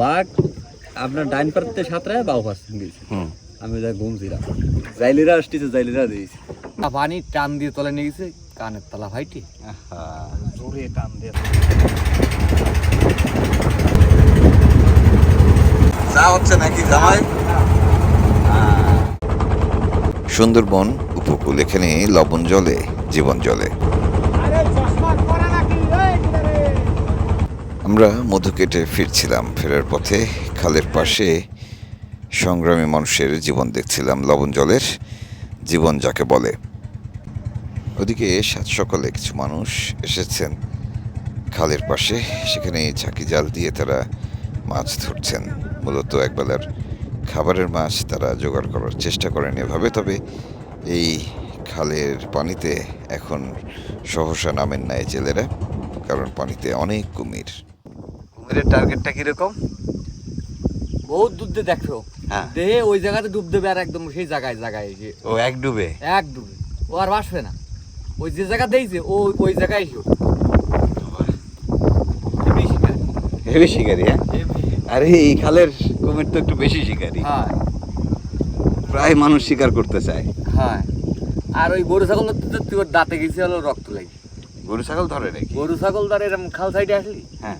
বাঘ আপনার ডাইন পারতে সাঁতরায় বাউ পারছেন গেছে আমি যা ঘুমছিলাম। জাইলিরা আসতেছে জাইলিরা দিয়েছে। পানি টান দিয়ে তলে নিয়ে গেছে কানের তলা ভাইটি। জোরে টান দিয়ে যা হচ্ছে নাকি জামাই? সুন্দরবন উপকূল এখানে লবণ জলে জীবন জলে। আমরা মধু কেটে ফিরছিলাম, ফেরার পথে খালের পাশে সংগ্রামী মানুষের জীবন দেখছিলাম, লবণ জলের জীবন যাকে বলে। ওদিকে সাত সকালে কিছু মানুষ এসেছেন খালের পাশে, সেখানে ঝাঁকি জাল দিয়ে তারা মাছ ধরছেন। মূলত একবেলার খাবারের মাছ তারা জোগাড় করার চেষ্টা করেন এভাবে, তবে এই খালের পানিতে এখন সহসা নামেন না এই জেলেরা, কারণ পানিতে অনেক কুমির কুমিরের টার্গেটটা কীরকম? বহুত দূর দিয়ে দেখো। হ্যাঁ। দেহে ওই জায়গাতে ডুব দেবে আর একদম সেই জায়গায় জায়গায় এসে ও এক ডুবে? এক ডুবে। ও আর বাসবে না। ওই যে জায়গা দিয়েছে ও ওই জায়গায় এসে হেভি শিকারি। হ্যাঁ? আরে এই খালের কুমির তো একটু বেশি শিকারি। হ্যাঁ। প্রায় মানুষ শিকার করতে চায়। হ্যাঁ। আর ওই গরু ছাগল ধরতে দাঁতে গেছে হলো রক্ত লাগে। গরু ছাগল ধরে নাকি? গরু ছাগল ধরে এরকম খাল সাইডে আসলি? হ্যাঁ।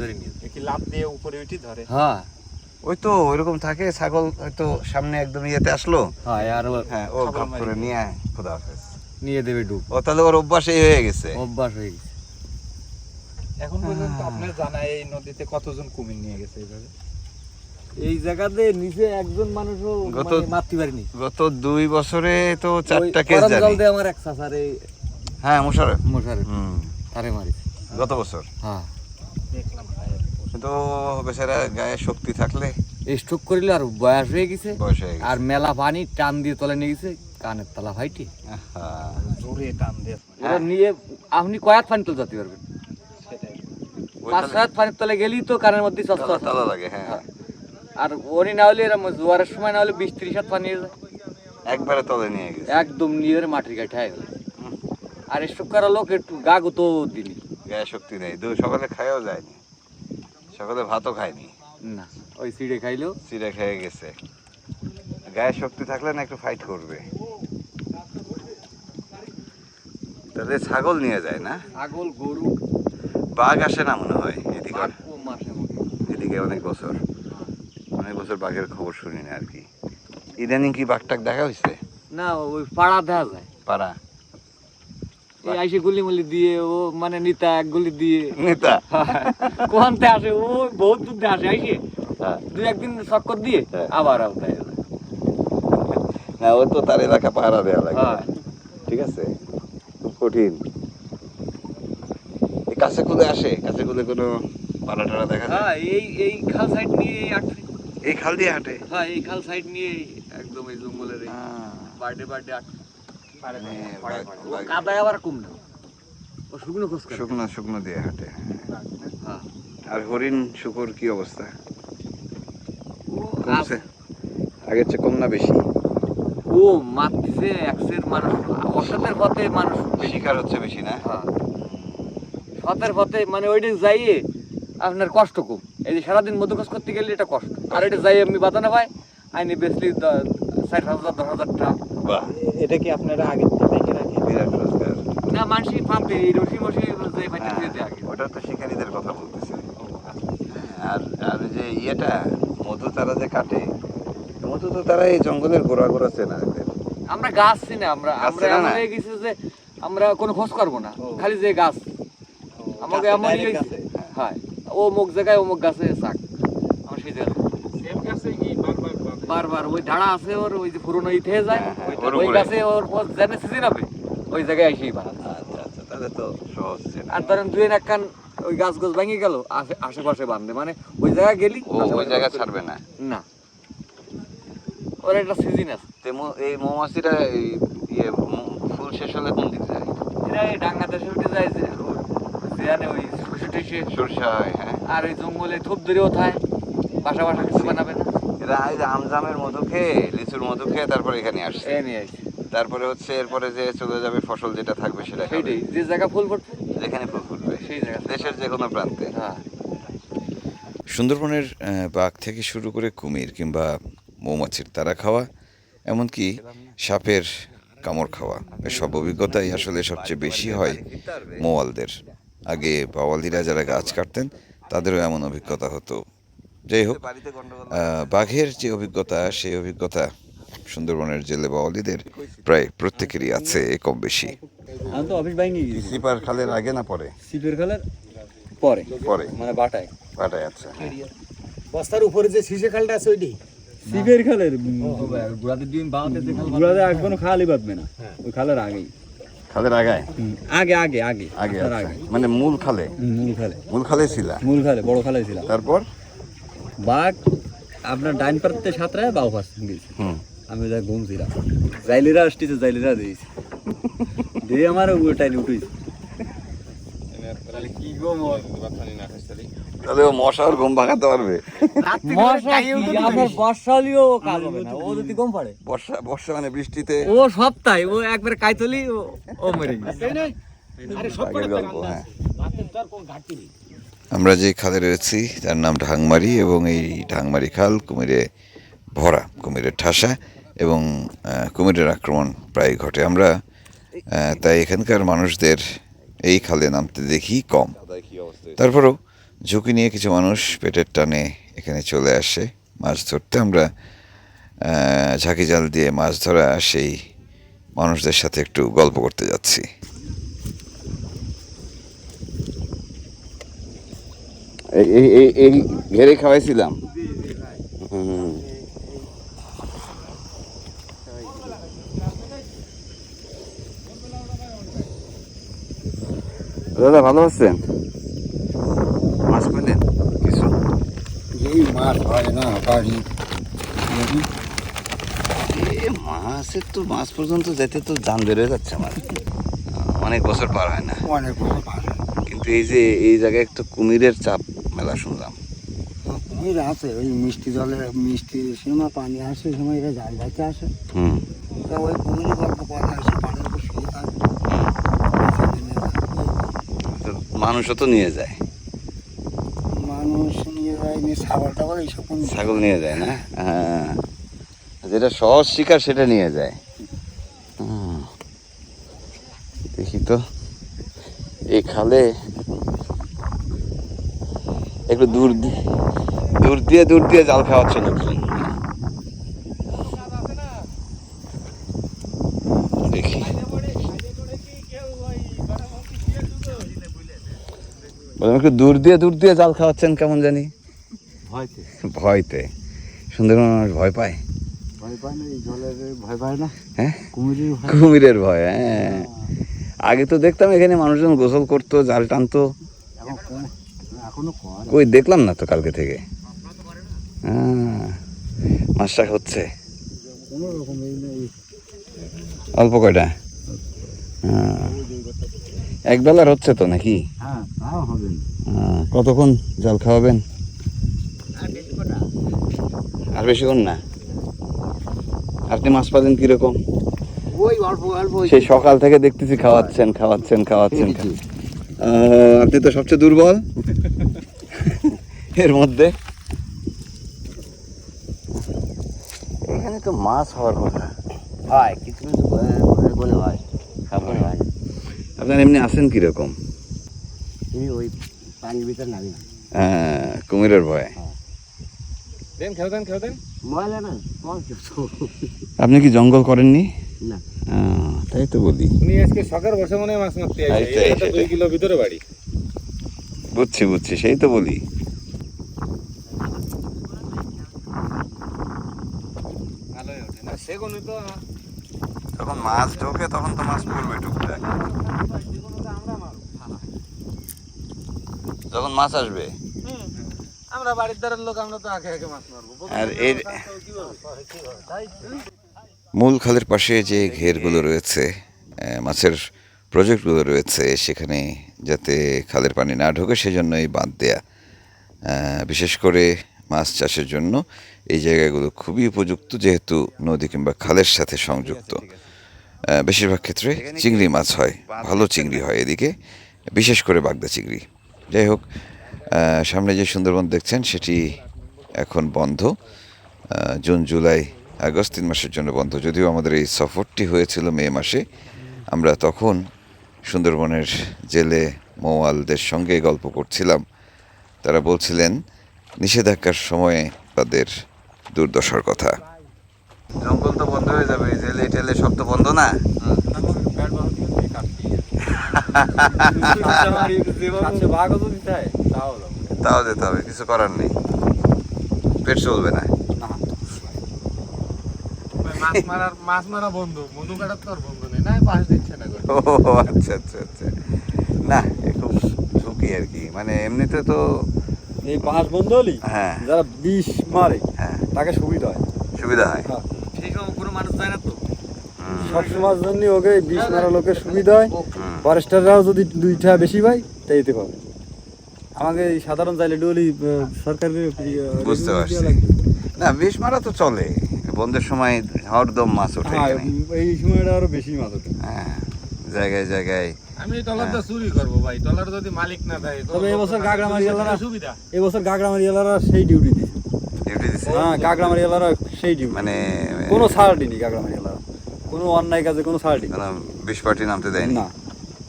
ধরে নিয়ে কি লাভ দিয়ে উপরে উঠি ধরে? হ্যাঁ। ওই তো ওইরকম থাকে ছাগল হয়তো সামনে একদম ইয়েতে আসলো। হ্যাঁ আর ও হ্যাঁ ও করে নিয়ে আয় খোদা হাফেজ। নিয়ে দেবে ডুব। ও তাহলে ওর অভ্যাস এই হয়ে গেছে। অভ্যাস হয়ে গেছে। এখন পর্যন্ত আপনার জানা এই নদীতে কতজন কুমির নিয়ে গেছে এইভাবে? এই জায়গাতে নিচে একজন মানুষও গত- মানে মারতে পারিনি। গত দুই বছরে তো চারটা কেস জল জানি। দিয়ে আমার এক চাচারে হ্যাঁ মোশারফ মশারে। হুম। তারে মারিছে। গত বছর? হ্যাঁ। কিন্তু বেচারা গায়ে শক্তি থাকলে। স্ট্রোক করিল আর বয়স হয়ে গেছে। বয়স আর মেলা পানি টান দিয়ে তলে নিয়ে গেছে কানের তলা ভাইটি। জোরে টান দিয়ে নিয়ে আপনি কয়াত পানি তুলে যেতে পারবেন? পাঁচ সাত পানির তলে গেলেই তো কানের মধ্যে তালা লাগে হ্যাঁ। আর ওরই না হলে এরম জোয়ারের সময় না হলে বিশ ত্রিশ হাত পানি একবারে তলে নিয়ে গেছে। একদম নিয়ে মাটির গাঠে হয়ে গেল। আর স্ট্রোক করা লোক একটু গা গুতো দিলি। গায়ে শক্তি নেই সকালে খাইও যায়নি সকালে ভাতও খায়নি না ওই সিঁড়ে খাইলো। চিড়ে খেয়ে গেছে। গায়ে শক্তি থাকলে না একটু ফাইট করবে। তাহলে ছাগল নিয়ে যায় না? ছাগল গরু। বাঘ আসে না মনে হয় এদিকে? এদিকে অনেক বছর। অনেক বছর বাঘের খবর শুনি না আর কি। ইদানিং কি বাঘ টাক দেখা হয়েছে না ওই পাড়া দেখা যায়। পাড়া? এই আইসে গুলি মুলি দিয়ে ও মানে নিতা এক গুলি দিয়ে। নেতা? কোহানতে আসে ও বহুত দূর আসে আইসে। হ্যাঁ। দুই একদিন চক্কর দিয়ে হ্যাঁ। আবার আবার না ও তো তার এলাকা পাহারা দেওয়া লাগে। হ্যাঁ। ঠিক আছে? খুব কঠিন। কাছে কুলে আসে কাছে কুলে কোনো পাড়া টাড়া দেখা হ্যাঁ এই এই খাল সাইড নিয়ে এই এই খাল দিয়ে হাঁটে? হ্যাঁ এই খাল সাইড নিয়ে একদম এই জঙ্গলের বার্থডে বার্থডে আটকে কাদায় আবার কম না। ও শুকনো খোঁজ শুকনো শুকনো দিয়ে হাঁটে হ্যাঁ। আর হরিণ শুকুর কি অবস্থা? কমছে? আগের চেয়ে কম না বেশি? ও একশের মানুষ অসতের পথে মানুষ শিকার হচ্ছে বেশি না? হ্যাঁ। সতের পথে মানে ওইটা যাইয়ে আপনার কষ্ট কম। এই যে সারাদিন মধুকাজ করতে গেলে এটা কষ্ট। আর এটা যাই আমি বাতা না পাই আইনি বেসলি ষাট হাজার দশ হাজার টাকা বাহ এটা কি আপনারা আগে থেকে রাখেন? বিরাট রোজগার না পাবে এই রশি মশি যে ভাই হ্যাঁ, আগে ওটা তো শিকারীদের কথা বলতেছে। আর আর যে ইয়েটা মধু তারা যে কাটে মধু তো তারা এই জঙ্গলের গোড়া গোড়া চেনা। আমরা গাছ চিনি আমরা আমরা এমন? হয়ে গেছি যে আমরা কোনো খোঁজ করব না। খালি যে গাছ। আমাকে গাছে? হ্যাঁ। ও মুখ জায়গায় অমুক গাছে শাক আমার সেই জায়গায় বারবার ওই ধারা আছে ওর ওই যে পুরনো ই থেকে যায়। ওই। গাছে ওর জেনে সিজন হবে ওই? জায়গায় এসেই বাড়া। আচ্ছা আচ্ছা তাহলে তো সহজ আর ধরেন দুই একখান ওই গাছ গাছ ভেঙে গেল আশেপাশে বাঁধে মানে ওই জায়গায় গেলি? ওই আশেপাশে জায়গা ছাড়বে না। না। ওর একটা সিজন আছে এই মৌমাছিটা এই ইয়ে ফুল শেষ হলে কোন দিকে যায়? এরা এই ডাঙ্গা দেশে উঠে যায় যে যেখানে ওই সরষা হয় হ্যাঁ। আর ওই জঙ্গলে থোপ ধরেও থায় বাসা বাসা কিছু বানাবে না। এরা এই যে আমজামের মধু খেয়ে লিচুর মধু খেয়ে তারপরে এখানে আসছে। তারপরে হচ্ছে এরপরে যে চলে যাবে ফসল যেটা থাকবে সেটা যে জায়গা ফুল ফুটবে যেখানে ফুল ফুটবে। সেই জায়গা দেশের যে কোনো প্রান্তে। হ্যাঁ। সুন্দরবনের আহ, বাঘ থেকে শুরু করে কুমির কিংবা মৌমাছির তারা খাওয়া এমনকি সাপের কামড় খাওয়া এসব অভিজ্ঞতাই আসলে সবচেয়ে বেশি হয় মোয়ালদের। আগে বাওয়ালিরা যারা গাছ কাটতেন তাদেরও এমন অভিজ্ঞতা হতো। যাই হোক বাঘের যে অভিজ্ঞতা সেই অভিজ্ঞতা সুন্দরবনের জেলে বাওয়ালিদের প্রায় প্রত্যেকেরই আছে কম বেশি। আমি তো অফিস স্লিপার খালের আগে না পরে? সিপের খালের পরে। পরে? মানে বাটায়। পাটায় আচ্ছা। বস্তার উপরে যে শীষে খালটা আছে ওইটি? সিপের খালের গুড়াতে ডিম বাঁধতে যে খাল গুড়াতে আর কোনো খালই বাঁধবে না। ওই খালের আগেই। খালের আগায়? আগে আগে আগে। আগে আচ্ছা। আগে। মানে মূল খালে? মূল খালে। মূল খালে ছিল? মূল খালে বড় খালে ছিলাম তারপর? বাঘ আপনার ডাইন পারতে সাঁতরায় বাউ পাশ গেছে। আমি যা ঘুমছিলাম জাইলিরা আসতেছে জাইলিরা দিয়েছে। দিয়ে আমার ওটাই উঠেছে। তাহলে ও মশার ঘুম পারবে। মশা আপনার বর্ষালিও কাজ হবে না। ও যদি কম পারে বর্ষা বর্ষা মানে বৃষ্টিতে। ও সপ্তাহে ও একবার কাইতলি ও ও মরে গেছে। গল্প হ্যাঁ। আমরা যে খালে রয়েছি তার নাম ঢাংমারি এবং এই ঢাংমারি খাল কুমিরে ভরা, কুমিরের ঠাসা এবং কুমিরের আক্রমণ প্রায় ঘটে। আমরা তাই এখানকার মানুষদের এই খালে নামতে দেখি কম। তারপরেও ঝুঁকি নিয়ে কিছু মানুষ পেটের টানে এখানে চলে আসে মাছ ধরতে। আমরা ঝাঁকি জাল দিয়ে মাছ ধরা সেই মানুষদের সাথে একটু গল্প করতে যাচ্ছি। এই এই এই ঘেরে খাওয়াইছিলাম। হুম। দাদা ভালো আছেন? মাছ পেলেন কিছু? এই মাছ হয় না বাড়ি মাছের তো মাছ পর্যন্ত যেতে তো জান বের হয়ে যাচ্ছে আমার। অনেক বছর পার হয় না। অনেক বড় মাছ কিন্তু এই যে এই জায়গায় একটু কুমিরের চাপ মেলা শুনলাম। কুমির আছে ওই মিষ্টি জলে মিষ্টি সময় পানি আসে সময় এরা জাল যাইতে আসে। হুম। তা ওই কুমিরের গল্প কথা এসে পাড়ের উপর শুয়ে থাকে। মানুষও তো নিয়ে যায়। মানুষ নিয়ে যায় নিয়ে ছাগল টাগল এইসব ছাগল নিয়ে যায় না? হ্যাঁ। যেটা সহজ শিকার সেটা নিয়ে যায়। দেখি তো। এই খালে একটু দূর দিয়ে দূর দিয়ে দূর দিয়ে জাল খাওয়াচ্ছে লোকজন দেখি। বললাম একটু দূর দিয়ে দূর দিয়ে জাল খাওয়াচ্ছেন কেমন জানি? ভয়তে। ভয়তে। সুন্দরবন মানুষ ভয় পায়? ভয় পায় না এই জলের ভয় পায় না। হ্যাঁ? কুমিরের ভয়। কুমিরের ভয় হ্যাঁ। আগে তো দেখতাম এখানে মানুষজন গোসল করতো জাল টানতো। কই দেখলাম না তো কালকে থেকে। হ্যাঁ মাছটা হচ্ছে। অল্প কয়টা? হ্যাঁ। এক বেলার হচ্ছে তো নাকি? হ্যাঁ তাও হবে না। কতক্ষণ জল খাওয়াবেন? আর বেশিক্ষণ না? আপনি মাছ পাবেন কীরকম? ওই অল্প অল্প ওই সেই সকাল থেকে দেখতেছি খাওয়াচ্ছেন খাওয়াচ্ছেন খাওয়াচ্ছেন। আপনি তো সবচেয়ে দুর্বল। এর মধ্যে। এখানে তো মাছ হওয়ার কথা। হয়। কিছু কিছু বলে হয়। সব হয়। আপনার এমনি আছেন কীরকম? তুমি ওই পানির ভিতর নামি। আহ, কুমিরের ভয়। দেন খেও দেন খেও দেন ময়লা না কিছু আপনি কি জঙ্গল করেননি? না। তাই তো বলি। উনি আজকে সকার বসে মনে মাছ মারতে আসে এটা কিলো ভিতরে বাড়ি। বুঝছি বুঝছি সেই তো বলি। সেগুনই তো যখন মাছ ঢোকে তখন তো মাছ পড়বে টুকটাক যখন মাছ আসবে। আমরা বাড়ির দ্বারের লোক আমরা তো আগে আগে মাছ মারবো। আর এর মূল খালের পাশে যে ঘেরগুলো রয়েছে মাছের প্রজেক্টগুলো রয়েছে সেখানে যাতে খালের পানি না ঢোকে সেজন্য এই বাঁধ দেয়া বিশেষ করে মাছ চাষের জন্য এই জায়গাগুলো খুবই উপযুক্ত যেহেতু নদী কিংবা খালের সাথে সংযুক্ত। বেশিরভাগ ক্ষেত্রে চিংড়ি মাছ হয় ভালো চিংড়ি হয় এদিকে বিশেষ করে বাগদা চিংড়ি। যাই হোক সামনে যে সুন্দরবন দেখছেন সেটি এখন বন্ধ। জুন জুলাই আগস্ট তিন মাসের জন্য বন্ধ। যদিও আমাদের এই সফরটি হয়েছিল মে মাসে আমরা তখন সুন্দরবনের জেলে মৌয়ালদের সঙ্গে গল্প করছিলাম। তারা বলছিলেন নিষেধাজ্ঞার সময়ে তাদের দুর্দশার কথা। জঙ্গল তো বন্ধ হয়ে যাবে জেলে টেলে সব তো বন্ধ না? তাও যেতে হবে কিছু করার নেই। পেট চলবে না। মাছ মারার মাছ মারা বন্ধ। মধু কাটার তো বন্ধ নেই। না পাশ দিচ্ছে না ও আচ্ছা আচ্ছা আচ্ছা। না খুব ঝুঁকি আর কি। মানে এমনিতে তো এই পাঁচ বন্ধ হলি হ্যাঁ। যারা বিষ মারে হ্যাঁ। তাকে সুবিধা হয়। সুবিধা হয়। সেই সময় কোনো মানুষ যায় না তো? সব জন্য ওকে বিষ মারা লোকের সুবিধা হয়। ফরেস্টাররাও যদি দুইটা বেশি পায় তাই পাবে আমাকে এই সাধারণ চাইলে ডুলি সরকারের বুঝতে পারছি। না বিষ মারা তো চলে। বন্ধের সময় হরদম মাছ ওঠে হ্যাঁ এই সময়টা আরও বেশি মাছ ওঠে। হ্যাঁ জায়গায় জায়গায়। আমি টলারটা চুরি করব ভাই টলার যদি মালিক না দেয় তবে এবছর গাগরামারি সুবিধা। এবছর গাগরামারি সেই ডিউটি দিছে। ডিউটি দিছে? হ্যাঁ গাগরামারি সেই ডিউটি মানে কোনো ছাড় দিনি গাগরামারি কোনো অন্যায় কাজে কোনো ছাড় দিনি কোনো বিষ পার্টি নামতে দেয়নি? না।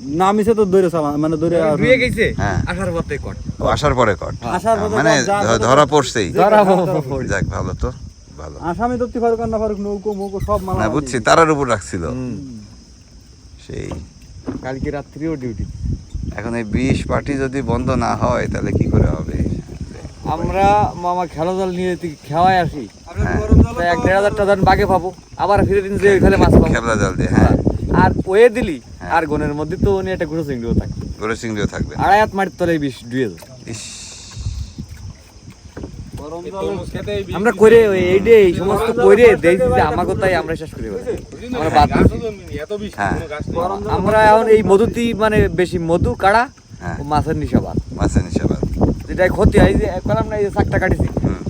নামিছে তো দৌড়ে চালা মানে দৌড়ে ডুয়ে গেছে? হ্যাঁ। আসার পথে কট। আসার পরে কর মানে যা- ধ- ধরা পড়ছেই। ধরা যাক ভালো তো। ভালো। আসামি ধরতে ফারুক আর না ফারুক নৌকো মৌকো সব মালা না বুঝছি তারার উপর রাখছিল। সেই। কালকে রাত্রিও ডিউটি এখন এই বিষ পার্টি যদি বন্ধ না হয় তাহলে কি করে হবে? আমরা মামা খেলা জাল নিয়ে তুই আসি। হ্যাঁ। এক দেড় হাজার টাকা বাগে পাবো। আবার ফিরে দিন যে ওইখানে মাছ পাবো। খেবলা জাল দিয়ে হ্যাঁ। আর ওয়ে দিলি হ্যাঁ। আর গনের মধ্যে তো উনি একটা ঘুরে চিংড়িও থাকে গরু চিংড়িও থাকবে। আড়াই হাত মাটির তলে বিষ ডুয়ে ইস। আমরা করে এই যে এই সমস্ত করে দেখছি যে আমাকে তাই আমরা শেষ করে। আমরা বাদ দিই। এত বেশি হ্যাঁ। আমরা এখন এই মধুতি মানে বেশি মধু কাড়া হ্যাঁ। মাছের নিশাবাদ। মাছের নিশাবাদ। যেটা ক্ষতি হয় যে করলাম না এই যে চাকটা কাটিছি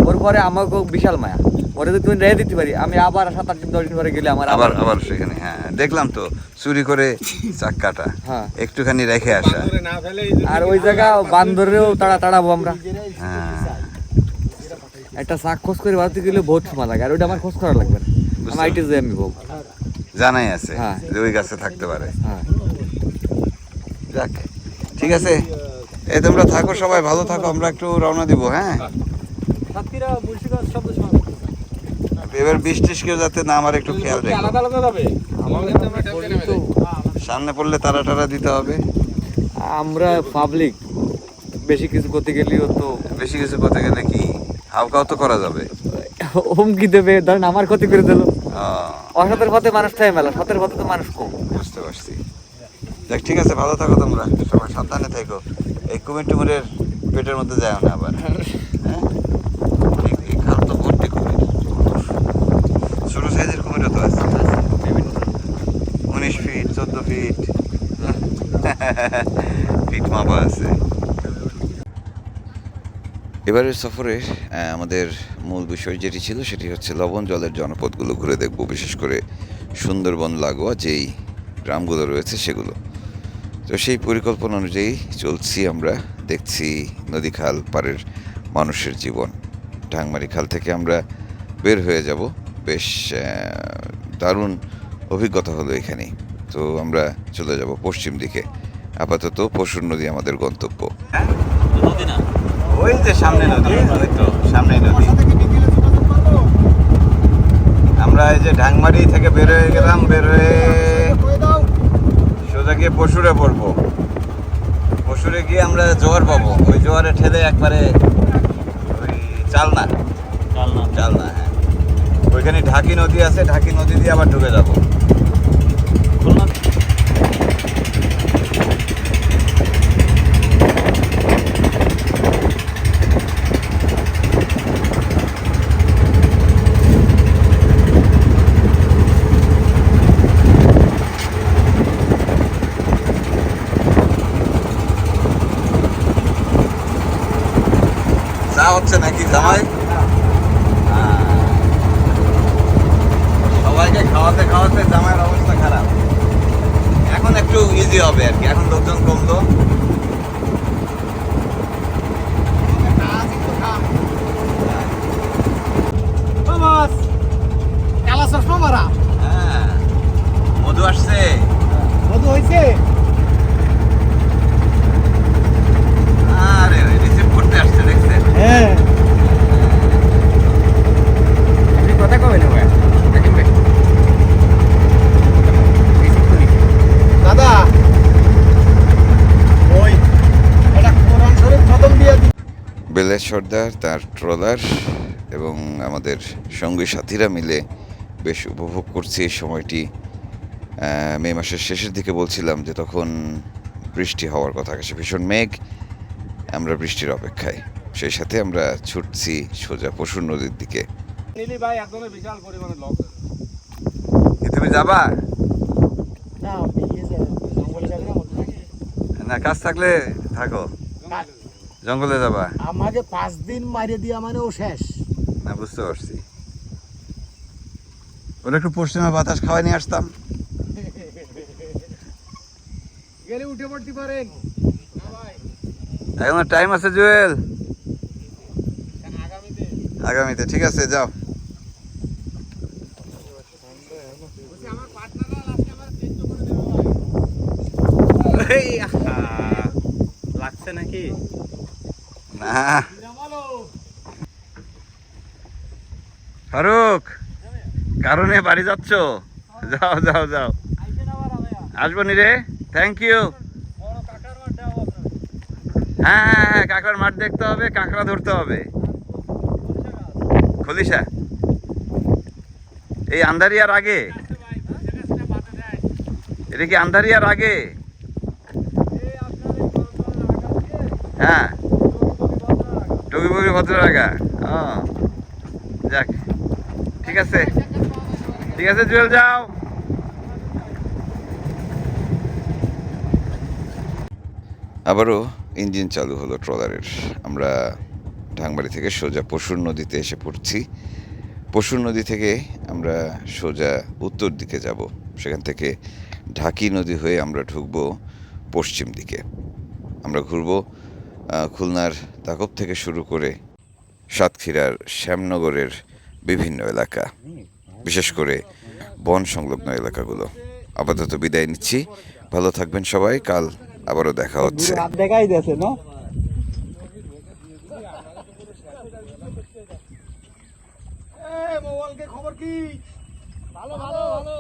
ওর পরে আমাকে বিশাল মায়া। ওরে যদি তুমি রেখে দিতে পারি। আমি আবার সাত আট দিন দশ দিন পরে গেলে আমার আবার আবার সেখানে হ্যাঁ দেখলাম তো চুরি করে চাক্কাটা হ্যাঁ। একটুখানি রেখে আসা। আর ওই জায়গা বান্দরেও তাড়া তাড়াবো আমরা। হ্যাঁ। একটা শাক খোঁজ করে বাড়িতে গেলে বহুত সময় লাগে আর ওইটা আমার খোঁজ করা লাগবে না। আমি আইটি যে আমি বলব জানাই আছে হ্যাঁ। যে ওই গাছে থাকতে পারে। হ্যাঁ। যাক ঠিক আছে। এই তোমরা থাকো সবাই ভালো থাকো আমরা একটু রওনা দিব হ্যাঁ? এবার বৃষ্টিস কেউ যাতে না আমার একটু খেয়াল রেখো। সামনে পড়লে তারা টারা দিতে হবে। আমরা পাবলিক বেশি কিছু করতে গেলেও তো বেশি কিছু করতে গেলে কি? হাউকাও তো করা যাবে। হুমকি দেবে ধরেন আমার ক্ষতি করে দিল। অসতের পথে মানুষ থাকে মেলা সতের পথে তো মানুষ কম। বুঝতে পারছি। দেখ ঠিক আছে ভালো থাকো তোমরা। সবাই সাবধানে থেকো। এই কুমির টুমিরের পেটের মধ্যে যায় না আবার। হ্যাঁ? এই খাল তো ভর্তি কুমির। ছোট সাইজের কুমিরও তো আছে। উনিশ ফিট চোদ্দ ফিট ফিট মাপা আছে। এবারের সফরে আমাদের মূল বিষয় যেটি ছিল সেটি হচ্ছে লবণ জলের জনপদগুলো ঘুরে দেখব, বিশেষ করে সুন্দরবন, লাগোয়া যেই গ্রামগুলো রয়েছে সেগুলো। তো সেই পরিকল্পনা অনুযায়ী চলছি আমরা, দেখছি নদী খাল পাড়ের মানুষের জীবন। ঢাংমারি খাল থেকে আমরা বের হয়ে যাব। বেশ দারুণ অভিজ্ঞতা হলো এখানে তো আমরা চলে যাব পশ্চিম দিকে। আপাতত পশুর নদী আমাদের গন্তব্য। ওই যে সামনে নদী ওই তো সামনে নদী আমরা এই যে ঢাংমারি থেকে বের হয়ে গেলাম বের হয়ে সোজা গিয়ে পশুরে পড়ব। পশুরে গিয়ে আমরা জোয়ার পাবো। ওই জোয়ারে ঠেলে একবারে ওই চালনা। চালনা। চালনা হ্যাঁ। ওইখানে ঢাকি নদী আছে ঢাকি নদী দিয়ে আবার ঢুকে যাব। চা হচ্ছে নাকি জামাই? সবাইকে খাওয়াতে খাওয়াতে জামাইয়ের অবস্থা খারাপ। এখন একটু ইজি হবে আর কি এখন লোকজন কমলো হ্যাঁ। মধু আসছে। মধু হয়েছে রিয়াজ সর্দার তার ট্রলার এবং আমাদের সঙ্গী সাথীরা মিলে বেশ উপভোগ করছি এই সময়টি। মে মাসের শেষের দিকে বলছিলাম যে তখন বৃষ্টি হওয়ার কথা আকাশে ভীষণ মেঘ আমরা বৃষ্টির অপেক্ষায়। সেই সাথে আমরা ছুটছি সোজা পশুর নদীর দিকে। তুমি যাবা? না কাজ থাকলে থাকো। জঙ্গলে যাবা? আমাকে পাঁচ দিন মারিয়ে দিয়া মানে ও শেষ। না বুঝতে পারছি। ওরা একটু পশ্চিমা বাতাস খাওয়াই নিয়ে আসতাম। গেলে উঠে পড়তে পারেন। এখন টাইম আছে জুয়েল। আগামীতে? ঠিক আছে যাও। লাগছে নাকি? না। ফারুক, কারণে বাড়ি যাচ্ছ? যাও যাও যাও। আসব নি রে? থ্যাংক ইউ হ্যাঁ হ্যাঁ হ্যাঁ কাঁকড়ার মাঠ দেখতে হবে, কাঁকড়া ধরতে হবে। খলিশা, এই আন্দারিয়ার আগে? এটা কি আন্দারিয়ার আগে? হ্যাঁ। টুকিপুকি ভদ্ররাগা ও, যাক। ঠিক আছে। ঠিক আছে, জুয়েল, যাও। আবারও ইঞ্জিন চালু হলো ট্রলারের। আমরা ঢাংবাড়ি থেকে সোজা পশুর নদীতে এসে পড়ছি। পশুর নদী থেকে আমরা সোজা উত্তর দিকে যাব। সেখান থেকে ঢাকি নদী হয়ে আমরা ঢুকবো পশ্চিম দিকে। আমরা ঘুরবো খুলনার তাকব থেকে শুরু করে সাতক্ষীরার শ্যামনগরের বিভিন্ন এলাকা বিশেষ করে বন সংলগ্ন এলাকাগুলো। আপাতত বিদায় নিচ্ছি। ভালো থাকবেন সবাই কাল আবারও দেখা হচ্ছে। দেখাই দিয়েছে না? খবর কি? ভালো ভালো ভালো।